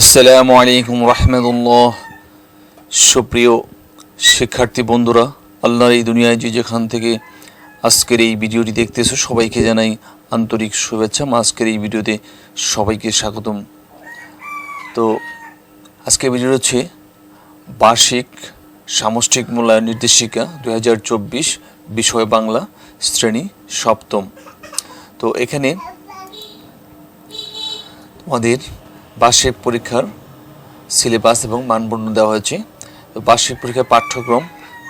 আসসালামু আলাইকুম রহমতুল্লাহ। সুপ্রিয় শিক্ষার্থী বন্ধুরা, আল্লাহর এই দুনিয়ায় যে যেখান থেকে আজকের এই ভিডিওটি দেখতেছো সবাইকে জানাই আন্তরিক শুভেচ্ছা। আজকের এই ভিডিওতে সবাইকে স্বাগতম। তো আজকের ভিডিও হচ্ছে বার্ষিক সামষ্টিক মূল্যায়ন নির্দেশিকা দু হাজার চব্বিশ, বিষয় বাংলা, শ্রেণি সপ্তম। তো এখানে আমাদের বার্ষিক পরীক্ষার সিলেবাস এবং মানবন্ধন দেওয়া হয়েছে। তো বার্ষিক পরীক্ষার পাঠ্যক্রম,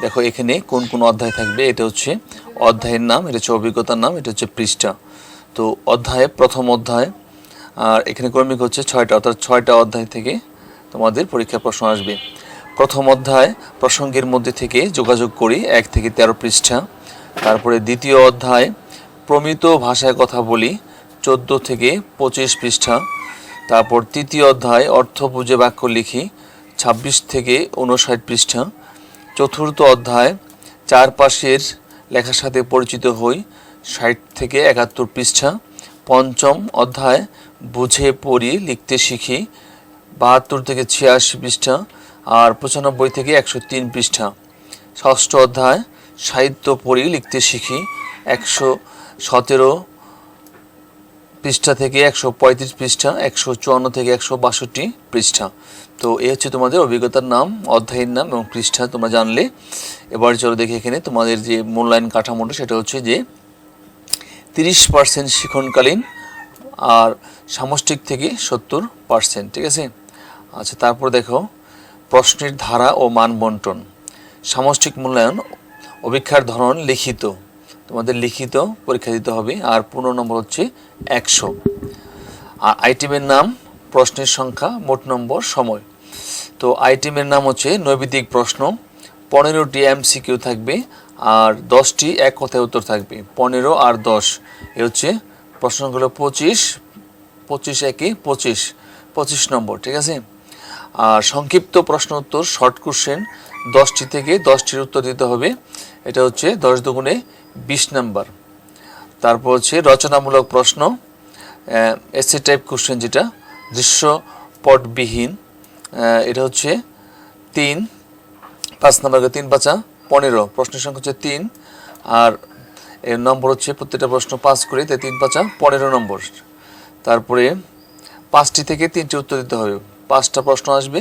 দেখো এখানে কোন কোন অধ্যায় থাকবে, এটা হচ্ছে অধ্যায়ের নাম, এটা হচ্ছে অভিজ্ঞতার নাম, এটা হচ্ছে পৃষ্ঠা। তো অধ্যায় প্রথম অধ্যায়, আর এখানে ক্রমিক হচ্ছে ছয়টা, অর্থাৎ ছয়টা অধ্যায় থেকে তোমাদের পরীক্ষার প্রশ্ন আসবে। প্রথম অধ্যায়, প্রসঙ্গের মধ্যে থেকে যোগাযোগ করি, এক থেকে তেরো পৃষ্ঠা। তারপরে দ্বিতীয় অধ্যায়, প্রমিত ভাষায় কথা বলি, চোদ্দ থেকে পঁচিশ পৃষ্ঠা। তারপর তৃতীয় অধ্যায় অর্থ বুঝে বাক্য লিখি, ছাব্বিশ থেকে উনষাট পৃষ্ঠা। চতুর্থ অধ্যায় চারপাশের লেখার সাথে পরিচিত হই, ষাট থেকে একাত্তর পৃষ্ঠা। পঞ্চম অধ্যায় বুঝে পড়ি, লিখতে শিখি, বাহাত্তর থেকে ছিয়াশি পৃষ্ঠা আর পঁচানব্বই থেকে একশো তিন পৃষ্ঠা। ষষ্ঠ অধ্যায় সাহিত্য পড়ি, লিখতে শিখি, একশো সতেরো পৃষ্ঠা থেকে একশো পঁয়ত্রিশ পৃষ্ঠা, একশো চুয়ান্ন থেকে একশো বাষট্টি পৃষ্ঠা। তো এই হচ্ছে তোমাদের অভিজ্ঞতার নাম, অধ্যায়ের নাম এবং পৃষ্ঠা তোমরা জানলে। এবার চলো দেখি এখানে তোমাদের যে মূল্যায়ন কাঠামোটা, সেটা হচ্ছে যে তিরিশ পার্সেন্ট শিক্ষণকালীন আর সামষ্টিক থেকে সত্তর পার্সেন্ট ঠিক আছে? আচ্ছা তারপর দেখো, প্রশ্নের ধারা ও মান বন্টন। সামষ্টিক মূল্যায়ন অভিক্ষার ধরন লিখিত। তোমাদের লিখিত পরীক্ষা দিতে হবে। আর পনেরো নম্বর হচ্ছে একশো। আর আইটেমের নাম, প্রশ্নের সংখ্যা, মোট নম্বর, সময়। তো আইটেমের নাম হচ্ছে নৈবিতিক প্রশ্ন। পনেরোটি এমসিকিউ থাকবে, আর দশটি এক কথায় উত্তর থাকবে। পনেরো আর দশ, এ হচ্ছে প্রশ্নগুলো পঁচিশ। পঁচিশ একে পঁচিশ পঁচিশ নম্বর, ঠিক আছে? আর সংক্ষিপ্ত প্রশ্ন উত্তর, শর্ট কোশ্চেন। দশটি থেকে দশটির উত্তর দিতে হবে। এটা হচ্ছে দশ দুগুণে বিশ নাম্বার। তারপর হচ্ছে রচনামূলক প্রশ্ন এসে টাইপ কোশ্চেন যেটা, দৃশ্যপটবিহীন এটা হচ্ছে তিন, পাঁচ নাম্বার তিন পাঁচা পনেরো। প্রশ্নের সংখ্যা হচ্ছে তিন, আর এর নম্বর হচ্ছে প্রত্যেকটা প্রশ্ন পাস করে, তাই তিন পাঁচা পনেরো নম্বর। তারপরে পাঁচটি থেকে তিনটি উত্তর দিতে হবে। পাঁচটা প্রশ্ন আসবে,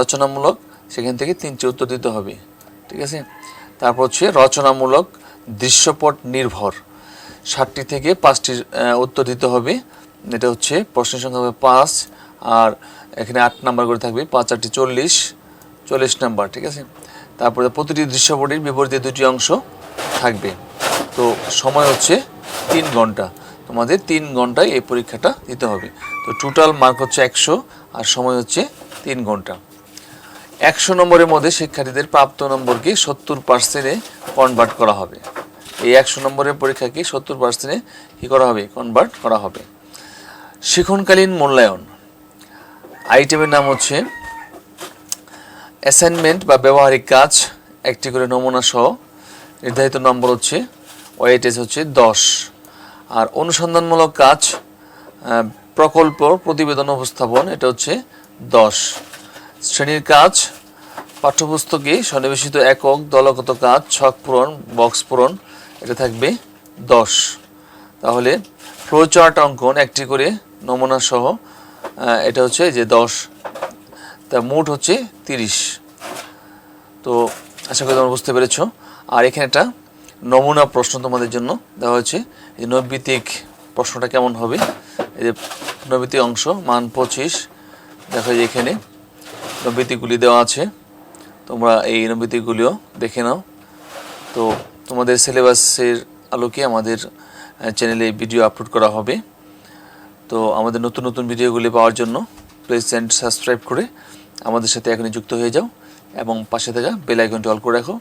রচনামূলক, সেখান থেকে তিনটি উত্তর দিতে হবে। ঠিক আছে? তারপর হচ্ছে রচনামূলক দৃশ্যপট নির্ভর। ষাটটি থেকে পাঁচটি উত্তর দিতে হবে। এটা হচ্ছে প্রশ্নের সংখ্যা হবে পাঁচ, আর এখানে আট নাম্বার করে থাকবে পাঁচ, আটটি চল্লিশ চল্লিশ নাম্বার, ঠিক আছে? তারপরে প্রতিটি দৃশ্যপটের বিপরীতে দুটি অংশ থাকবে। তো সময় হচ্ছে তিন ঘণ্টা। তোমাদের তিন ঘন্টায় এই পরীক্ষাটা দিতে হবে। তো টোটাল মার্ক হচ্ছে একশো, আর সময় হচ্ছে তিন ঘণ্টা। একশো নম্বরের মধ্যে শিক্ষার্থীদের প্রাপ্ত নম্বরকে সত্তর পার্সেন্টে কনভার্ট করা হবে। এই একশো নম্বরের পরীক্ষাকে সত্তর পার্সেন্টে কী করা হবে? কনভার্ট করা হবে। শিক্ষণকালীন মূল্যায়ন। আইটেমের নাম হচ্ছে অ্যাসাইনমেন্ট বা ব্যবহারিক কাজ, একটি করে নমুনা সহ। নির্ধারিত নম্বর হচ্ছে ওয়েটেজ হচ্ছে দশ। আর অনুসন্ধানমূলক কাজ প্রকল্প, প্রতিবেদন, উপস্থাপন, এটা হচ্ছে দশ। শ্রেণির কাজ, পাঠ্যপুস্তকে সন্নিবেশিত একক দলগত কাজ, ছক পূরণ বক্স পূরণ এটা থাকবে দশ। তাহলে ফ্লোচার্ট অঙ্কন একটি করে নমুনা সহ এটা হচ্ছে যে দশ। তা মোট হচ্ছে তিরিশ। তো আশা করি তোমরা বুঝতে পেরেছ। আর এখানে একটা নমুনা প্রশ্ন তোমাদের জন্য দেওয়া হয়েছে। এই নৈবিতিক প্রশ্নটা কেমন হবে? এই যে নৈবিতিক অংশ, মান পঁচিশ। দেখো যে এখানে নৈবিতিকগুলি দেওয়া আছে। তোমরা এই নৈবিতিকগুলিও দেখে নাও। তো তোমাদের সিলেবাসের আলোকে আমাদের চ্যানেলে ভিডিও আপলোড করা হবে। তো আমাদের নতুন নতুন ভিডিওগুলি পাওয়ার জন্য প্লিজ চ্যানেল সাবস্ক্রাইব করে আমাদের সাথে এখনই যুক্ত হয়ে যাও এবং পাশে থাকা বেল আইকনটি অল করে রাখো।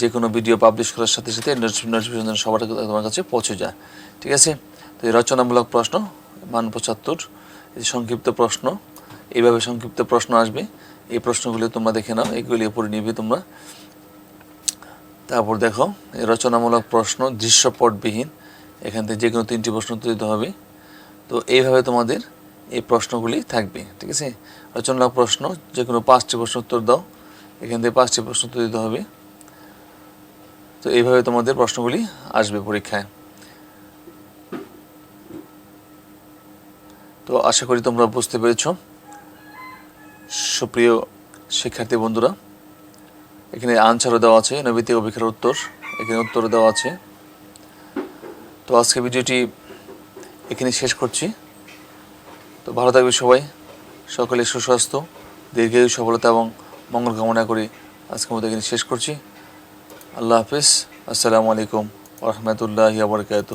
যে কোনো ভিডিও পাবলিশ করার সাথে সাথে নোটিফিকেশন সবার তোমার কাছে পৌঁছে যায়। ঠিক আছে? তো এই রচনামূলক প্রশ্ন, মান পঁচাত্তর সংক্ষিপ্ত প্রশ্ন, এইভাবে সংক্ষিপ্ত প্রশ্ন আসবে। এই প্রশ্নগুলি তোমরা দেখে নাও, এগুলি উপরে নিবে তোমরা। তারপর দেখো রচনামূলক প্রশ্ন দৃশ্যপটবিহীন। এখান থেকে যে কোনো তিনটি প্রশ্ন উত্তর দিতে হবে। তো এইভাবে তোমাদের এই প্রশ্নগুলি থাকবে, ঠিক আছে? রচনা প্রশ্ন যে কোনো পাঁচটি প্রশ্ন উত্তর দাও। এখান থেকে পাঁচটি প্রশ্ন উত্তর দিতে হবে। তো এইভাবে তোমাদের প্রশ্নগুলি আসবে পরীক্ষায়। তো আশা করি তোমরা বুঝতে পেরেছ। সুপ্রিয় শিক্ষার্থী বন্ধুরা এখানে আনসারও দেওয়া আছে নৈবিত্তিক অভিক্ষার উত্তর, এখানে উত্তরও দেওয়া আছে। তো আজকে ভিডিওটি এখানে শেষ করছি। তো ভালো থাকবে সবাই, সকলে সুস্বাস্থ্য, দীর্ঘায়ু সফলতা এবং মঙ্গল কামনা করি আজকের মতো এখানে শেষ করছি। আল্লাহ হাফিজ, আসসালামু আলাইকুম রহমতুল্লাহ বরকাত